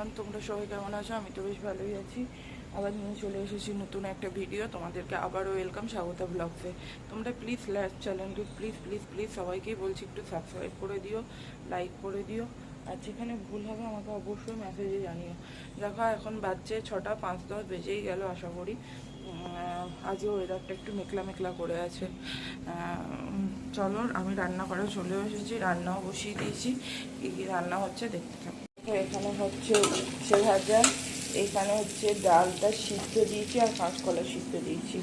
Everyone, তোমরা সবাই কেমন আছো? আমি তো বেশ ভালোই আছি। আবার নিয়ে চলে এসেছি নতুন একটা ভিডিও। তোমাদেরকে আবারও ওয়েলকাম স্বাগত ব্লগসে তোমরা প্লিজ চ্যানেলটি প্লিজ প্লিজ প্লিজ সবাইকেই বলছি, একটু সাবস্ক্রাইব করে দিও লাইক করে দিও। আর যেখানে ভুল হবে আমাকে অবশ্যই মেসেজে জানিও। দেখো, এখন বাজছে ছটা পাঁচ দশ, বেজেই গেল আশা করি। আজও ওয়েদারটা একটু মেঘলা মেঘলা করে আছে। চলো, আমি রান্না করে চলে এসেছি। রান্নাও বসিয়ে দিয়েছি। কী কী রান্না হচ্ছে দেখতে থাকো। এখানে হচ্ছে উচ্ছে ভাজা, এখানে হচ্ছে ডালটা সিদ্ধ দিয়েছি আর কাঁচকলা সিদ্ধ দিয়েছি।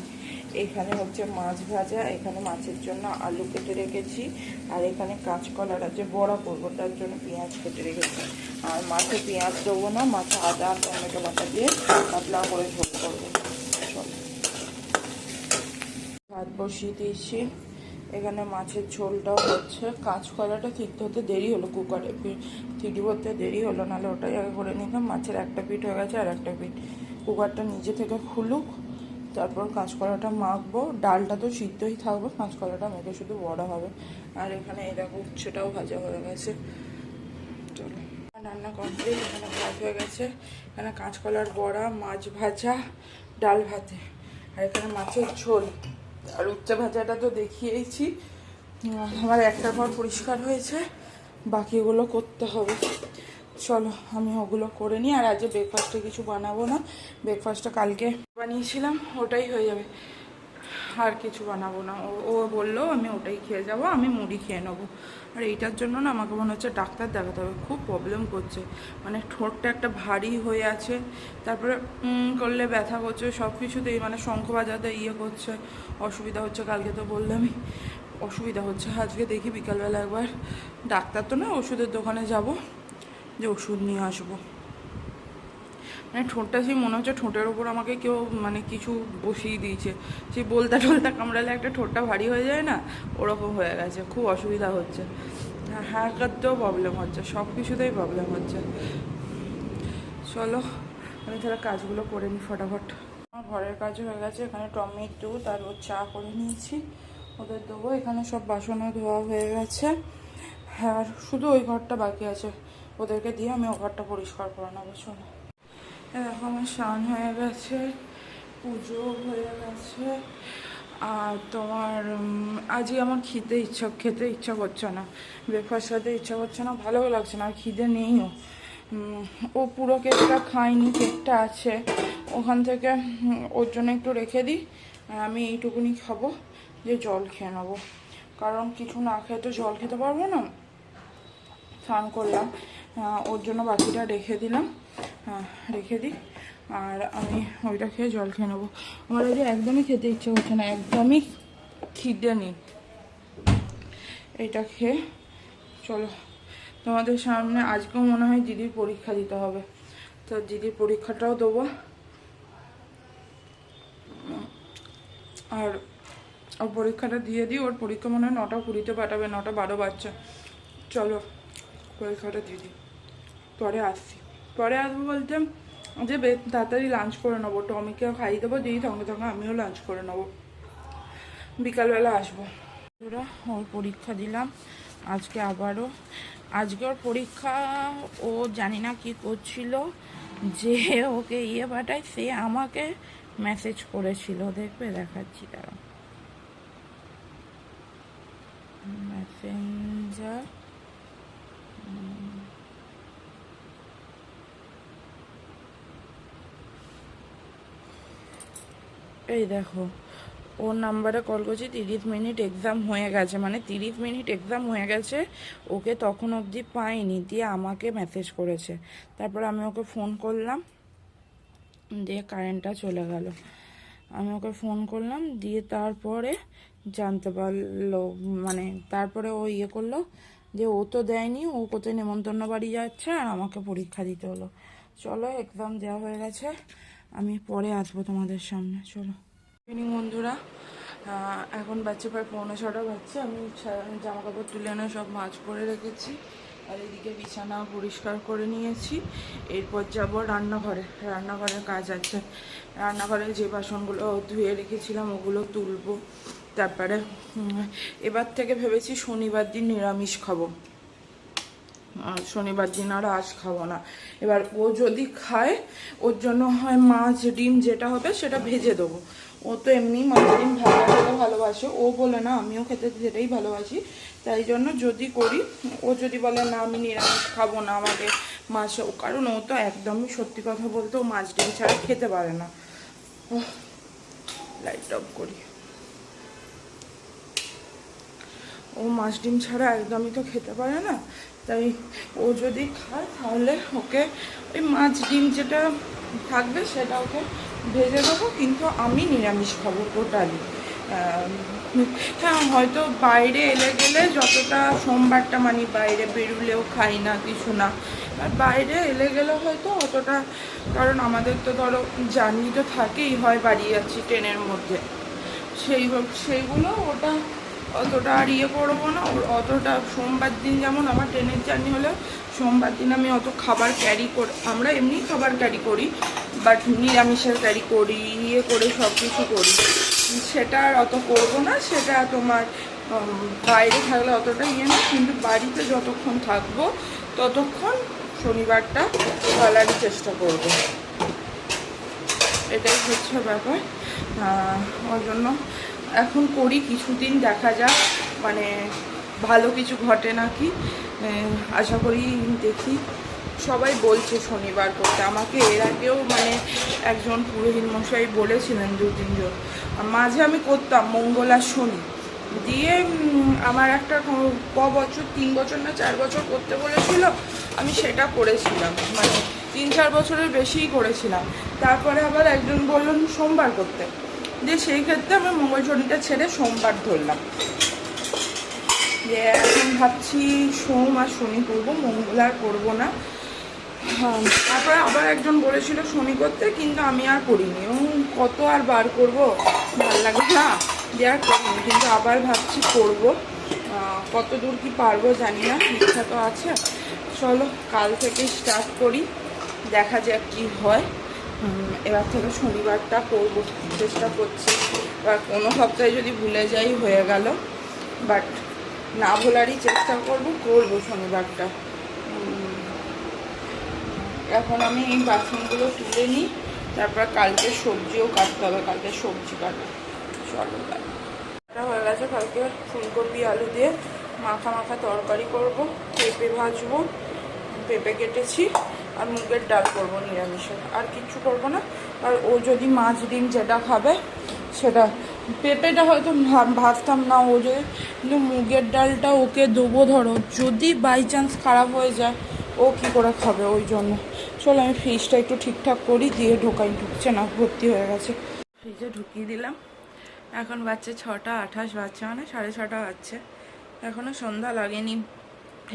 এখানে হচ্ছে মাছ ভাজা, এখানে মাছের জন্য আলু কেটে রেখেছি আর এখানে কাঁচকলার আছে বড়া করব, তার জন্য পেঁয়াজ কেটে রেখেছি। আর মাছে পেঁয়াজ দেবো না, মাছে আদা আর টমেটো বাটা দিয়ে পাতলা করে ঝোল করব। ভাত বসিয়ে দিয়েছি। এখানে মাছের ঝোলটাও হচ্ছে। কাঁচকলাটা সিদ্ধ হতে দেরি হলো কুকারে। সিটি করতে দেরি হলো, নাহলে ওটাই আগে করে নিলাম মাছের একটা পিঠ হয়ে গেছে আর একটা পিঠ। কুকারটা নিজে থেকে খুলুক, তারপর কাঁচকলাটা মাখবো। ডালটা তো সিদ্ধই থাকবে কাঁচকলাটা মেখে শুধু বড় হবে। আর এখানে দেখো উচ্ছেটাও ভাজা হয়ে গেছে। চলো। রান্না কমপ্লিট এখানে ভাত হয়ে গেছে। এখানে কাঁচকলার বড়া, মাছ ভাজা, ডাল ভাতে। আর এখানে মাছের ঝোল। আর উচ্চা ভাজাটা তো দেখিয়েইছি। আমার একটা পর পরিষ্কার হয়েছে, বাকিগুলো করতে হবে। চলো, আমি ওগুলো করে নিই, আর আজকে ব্রেকফাস্টে কিছু বানাবো না। ব্রেকফাস্টটা কালকে বানিয়েছিলাম, ওটাই হয়ে যাবে। আর কিছু বানাবো না। ও বলল, আমি ওটাই খেয়ে যাব, আমি মুড়ি খেয়ে নেব। আর এইটার জন্য না আমাকে মনে হচ্ছে ডাক্তার দেখাতে হবে। খুব প্রবলেম করছে। মানে ঠোঁটটা একটা ভারী হয়ে আছে। তারপরে করলে ব্যথা করছে সব কিছুতেই মানে শঙ্খ বাজাতে ইয়ে করছে। অসুবিধা হচ্ছে কালকে তো বললামই। অসুবিধা হচ্ছে। আজকে দেখি বিকালবেলা একবার। ডাক্তার তো না ওষুধের দোকানে যাব, যে ওষুধ নিয়ে আসব। মানে ঠোঁটটা সেই মনে হচ্ছে ঠোঁটের ওপর আমাকে কেউ মানে কিছু বসিয়ে দিয়েছে। সেই বলতা টলতা কামড়ালে একটা ঠোঁটটা ভারী হয়ে যায় না, ওরকম হয়ে গেছে। খুব অসুবিধা হচ্ছে। হ্যাঁ প্রবলেম হচ্ছে, সব কিছুতেই প্রবলেম হচ্ছে। চলো, আমি তাহলে কাজগুলো করে নিই ফটাফট। আমার ঘরের কাজ হয়ে গেছে, এখানে টমেটো তার ওর চা করে নিয়েছি, ওদের দেবো। এখানে সব বাসনও ধোয়া হয়ে গেছে। আর শুধু ওই ঘরটা বাকি আছে। ওদেরকে দিয়ে আমি ও ঘরটা পরিষ্কার করে নেব এ দেখো আমার স্নান হয়ে গেছে, পুজো হয়ে গেছে। আর তোমার আজকে আমার খেতে ইচ্ছা খেতে ইচ্ছা করছে না ব্রেকফাস্ট খেতে ইচ্ছা করছে না, ভালোও লাগছে না, আর খিদে নেইও। ও পুরো কেকটা খায়নি, কেকটা আছে। ওখান থেকে ওর জন্য একটু রেখে দিই, আর আমি এইটুকুনি খাব, যে জল খেয়ে নেব। কারণ কিছু না খেয়ে তো জল খেতে পারব না। স্নান করলাম ওর জন্য বাকিটা রেখে দিলাম। রেখে দিই। আর আমি ওইটা খেয়ে জল খেয়ে নেব। আমার আজকে একদমই খেতে ইচ্ছে করছে না, একদমই খিদে নেই। এটা খেয়ে চলো। তোমাদের সামনে আজকেও মনে হয় দিদির পরীক্ষা দিতে হবে। তো দিদির পরীক্ষাটাও দেবো। আর ওর পরীক্ষাটা দিয়ে দিই। ওর পরীক্ষা মনে হয় নটা কুড়িতে পাঠাবে, নটা বারো বাচ্চা চলো, পরীক্ষাটা দিয়ে দিই। পরে আসছি। পরে আসব বলতে যে তাড়াতাড়ি লাঞ্চ করে নেব। টমিকেও খাইয়ে দেবো দিই সঙ্গে সঙ্গে আমিও লাঞ্চ করে নেব। বিকালবেলা আসব। ওরা ওর পরীক্ষা দিলাম। আজকে আবারও, আজকে ওর পরীক্ষা, ও জানি না কি করছিল, যে ওকে ইয়ে পাঠায়, সে আমাকে মেসেজ করেছিল। দেখবে, দেখাচ্ছি তারা মেসেঞ্জার এই দেখো ওর নাম্বারে কল করছি, তিরিশ মিনিট এক্সাম হয়ে গেছে। মানে তিরিশ মিনিট এক্সাম হয়ে গেছে, ওকে তখন অবধি পাইনি, দিয়ে আমাকে মেসেজ করেছে। তারপর আমি ওকে ফোন করলাম, দিয়ে কারেন্টটা চলে গেল। আমি ওকে ফোন করলাম, দিয়ে তারপরে জানতে পারল মানে তারপরে ও ইয়ে করল, যে ও তো দেয়নি, ও কোথায় নেমন্তন্ন বাড়ি যাচ্ছে, আর আমাকে পরীক্ষা দিতে হলো। চলো এক্সাম দেওয়া হয়ে গেছে। আমি পরে আসব তোমাদের সামনে, চলো। ইভিনিং বন্ধুরা। এখন বাচ্চা প্রায় পৌনে ছটা বাচ্চা আমি জামা কাপড় তুলে এনে সব মাছ করে রেখেছি। আর এদিকে বিছানা পরিষ্কার করে নিয়েছি। এরপর যাব রান্নাঘরে। রান্নাঘরের কাজ আছে। রান্নাঘরে যে বাসনগুলো ধুয়ে রেখেছিলাম, ওগুলো তুলবো। তারপরে এবার থেকে ভেবেছি শনিবার দিন নিরামিষ খাব। শনিবার দিন আর আঁশ খাব না। এবার ও যদি খায়, ওর জন্য হয় মাছ ডিম যেটা হবে সেটা ভেজে দেবো। ও তো এমনি মাছ ডিম ভাজা খেতে ভালোবাসে। ও বলে, না, আমিও খেতে সেটাই ভালোবাসি। তাই জন্য যদি করি, ও যদি বলে, না, আমি নিরামিষ খাব না আমাকে মাছ কারণ ও তো একদমই সত্যি কথা বলতে ও মাছ ডিম ছাড়া খেতে পারে না। লাইট অফ করি। ও মাছ ডিম ছাড়া একদমই তো খেতে পারে না। তাই ও যদি খায়, তাহলে ওকে ওই মাছ ডিম যেটা থাকবে সেটা ওকে ভেজে দেবো, কিন্তু আমি নিরামিষ খাব টোটালি হ্যাঁ হয়তো বাইরে এলে গেলে যতটা সোমবারটা মানি বাইরে বেরুলেও খাই না, কিছু না। আর বাইরে এলে গেলে হয়তো অতটা, কারণ আমাদের তো ধরো জার্নি তো থাকেই হয় বাড়ি যাচ্ছি ট্রেনের মধ্যে। সেই সেইগুলো ওটা অতটা আর ইয়ে করব না। অতটা সোমবার দিন যেমন আমার ট্রেনের জার্নি হলে, সোমবার দিন আমি অত খাবার ক্যারি করি আমরা এমনি খাবার ক্যারি করি বাট নিরামিষের ক্যারি করি ইয়ে করে সব কিছু করি। সেটা আর অত করব না, সেটা তোমার বাইরে থাকলে অতটা ইয়ে না, কিন্তু বাড়িতে যতক্ষণ থাকব, ততক্ষণ শনিবারটা বলারই চেষ্টা করব। এটাই হচ্ছে ব্যাপার। ওর জন্য এখন করি, কিছুদিন দেখা যাক মানে ভালো কিছু ঘটে নাকি। আশা করি দেখি। সবাই বলছে শনিবার করতে। আমাকে এর আগেও মানে একজন পুরোহিত মশাই বলেছিলেন দু তিনজন মাঝে আমি করতাম, মঙ্গল আর শনি। দিয়ে আমার একটা ক বছর, তিন বছর না চার বছর করতে বলেছিল, আমি সেটা করেছিলাম। মানে তিন চার বছরের বেশিই করেছিলাম। তারপরে আবার একজন বললেন সোমবার করতে। দিয়ে সেই ক্ষেত্রে আমি মঙ্গল শনিটা ছেড়ে সোমবার ধরলাম। যে এখন ভাবছি সোম আর শনি করব মঙ্গল আর করব না। হ্যাঁ, তারপরে আবার একজন বলেছিল শনি করতে কিন্তু আমি আর করিনি। ও কত আর বার করব? ভালো লাগে না। দিয়ে আর করিনি কিন্তু আবার ভাবছি করব। কত দূর কি পারব জানি না ইচ্ছা তো আছে। চলো কাল থেকে স্টার্ট করি। দেখা যাক কি হয়। এবার থেকে শনিবারটা করব, চেষ্টা করছি। এবার কোনো সপ্তাহে যদি ভুলে যাই, হয়ে গেল। বাট না ভোলারই চেষ্টা করব করব শনিবারটা। এখন আমি এই বাসনগুলো তুলে নিই, তারপর কালকে সবজিও কাটতে হবে, কালকে সবজি কাটবো। চলো। এটা হয়ে গেছে, কালকে ফুলকপি, আলু দিয়ে মাখা মাখা তরকারি করব, পেঁপে ভাজবো, পেঁপে কেটেছি। আর মুগের ডাল করব নিরামিষের আর কিচ্ছু করব না। আর ও যদি মাছ, ডিম যেটা খাবে, সেটা। পেঁপেটা হয়তো ভা- ভাজতাম না। ও যদি কিন্তু মুগের ডালটা ওকে দেবো ধরো, যদি বাই চান্স খারাপ হয়ে যায়, ও কি করে খাবে ওই জন্য? চলো, আমি ফ্রিজটা একটু ঠিকঠাক করি, দিয়ে ঢোকাই। ঢুকছে না, ভর্তি হয়ে গেছে। ফ্রিজে ঢুকিয়ে দিলাম। এখন বাচ্চা ছটা আঠাশ বাচ্চা মানে সাড়ে ছটা বাচ্চা এখনও সন্ধ্যা লাগেনি।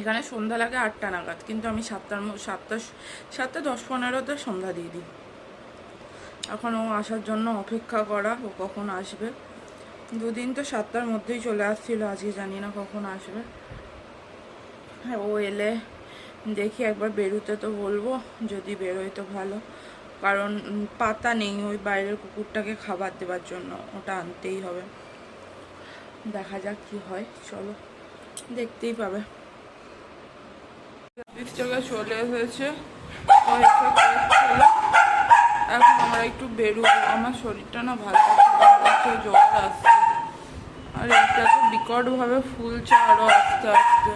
এখানে সন্ধ্যা লাগে আটটা নাগাদ, কিন্তু আমি সাতটার সাতটা সাতটা দশ পনেরোতে সন্ধ্যা দিয়ে দিই। এখন ও আসার জন্য অপেক্ষা করা, ও কখন আসবে। দুদিন তো সাতটার মধ্যেই চলে আসছিল, আজকে জানি না কখন আসবে। হ্যাঁ ও এলে দেখি একবার বেরোতে তো বলব, যদি বেরোয় তো ভালো। কারণ পাতা নেই ওই বাইরের কুকুরটাকে খাবার দেওয়ার জন্য, ওটা আনতেই হবে। দেখা যাক কি হয়, চলো। দেখতেই পাবে। চলে এসেছে। এখন আমরা একটু বেরোবো। আমার শরীরটা না ভালো লাগছে জ্বর আসছে। আর এটা তো বিকটভাবে ফুলছে আরও আস্তে আস্তে।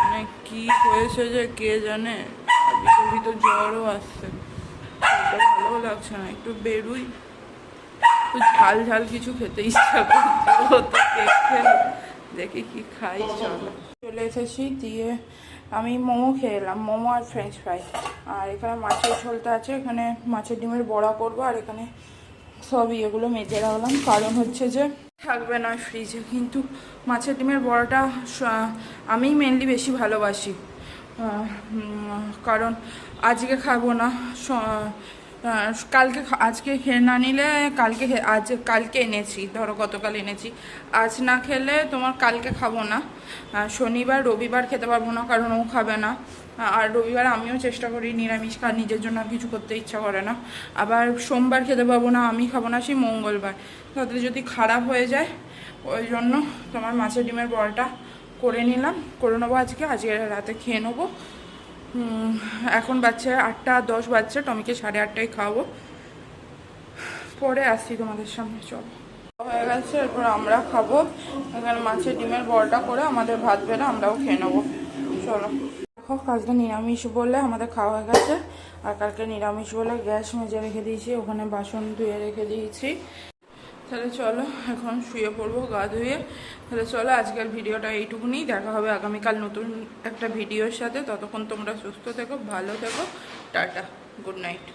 মানে কি হয়েছে যে কে জানে? ভিতর ভিতর জ্বরও আসছে। ভালো লাগছে না, একটু বেরোই। একটু ঝাল ঝাল কিছু খেতে ইচ্ছা করছে দেখি কি খাই, চলো। চলে এসেছি, দিয়ে আমি মোমো খেয়ে এলাম, মোমো আর ফ্রেঞ্চ ফ্রাই আর এখানে মাছের ঝোলটা আছে, এখানে মাছের ডিমের বড়া করব, আর এখানে সব ইয়েগুলো মেজে রাখলাম। কারণ হচ্ছে যে থাকবে না ফ্রিজে কিন্তু মাছের ডিমের বড়াটা আমি মেনলি বেশি ভালোবাসি। কারণ আজকে খাব না কালকে আজকে খেয়ে না নিলে কালকে খে- আজ কালকে এনেছি, ধরো গতকাল এনেছি। আজ না খেলে তোমার কালকে খাব না। শনিবার, রবিবার খেতে পারব না, কারণ ও খাবে না। আর রবিবার আমিও চেষ্টা করি নিরামিষ খাওয়ার নিজের জন্য কিছু করতে ইচ্ছা করে না। আবার সোমবার খেতে পারব না, আমি খাব না, সেই মঙ্গলবার। তাতে যদি খারাপ হয়ে যায়, ওই জন্য তোমার মাছের ডিমের বলটা করে নিলাম, করে নেব আজকে আজকে রাতে খেয়ে নেব। এখন বাচ্চা আটটা, দশ বাচ্চা টমিকে সাড়ে আটটায় খাওয়াবো। পরে আসছি তোমাদের সামনে, চলো। হয়ে গেছে, এরপর আমরা খাব। এখানে মাছের ডিমের বড়টা করে আমাদের ভাত বেড়ে আমরাও খেয়ে নেব। চলো। দেখো কালকে নিরামিষ বলে আমাদের খাওয়া হয়ে গেছে। আর কালকে নিরামিষ বলে গ্যাস মেজে রেখে দিয়েছি, ওখানে বাসন ধুয়ে রেখে দিয়েছি। তাহলে চলো, এখন শুয়ে পড়ব, গা ধুয়ে। তাহলে চলো, আজকের ভিডিওটা এইটুকুনি। দেখা হবে আগামীকাল নতুন একটা ভিডিওর সাথে। ততক্ষণ তোমরা সুস্থ থেকো, ভালো থেকো। Tata, good night.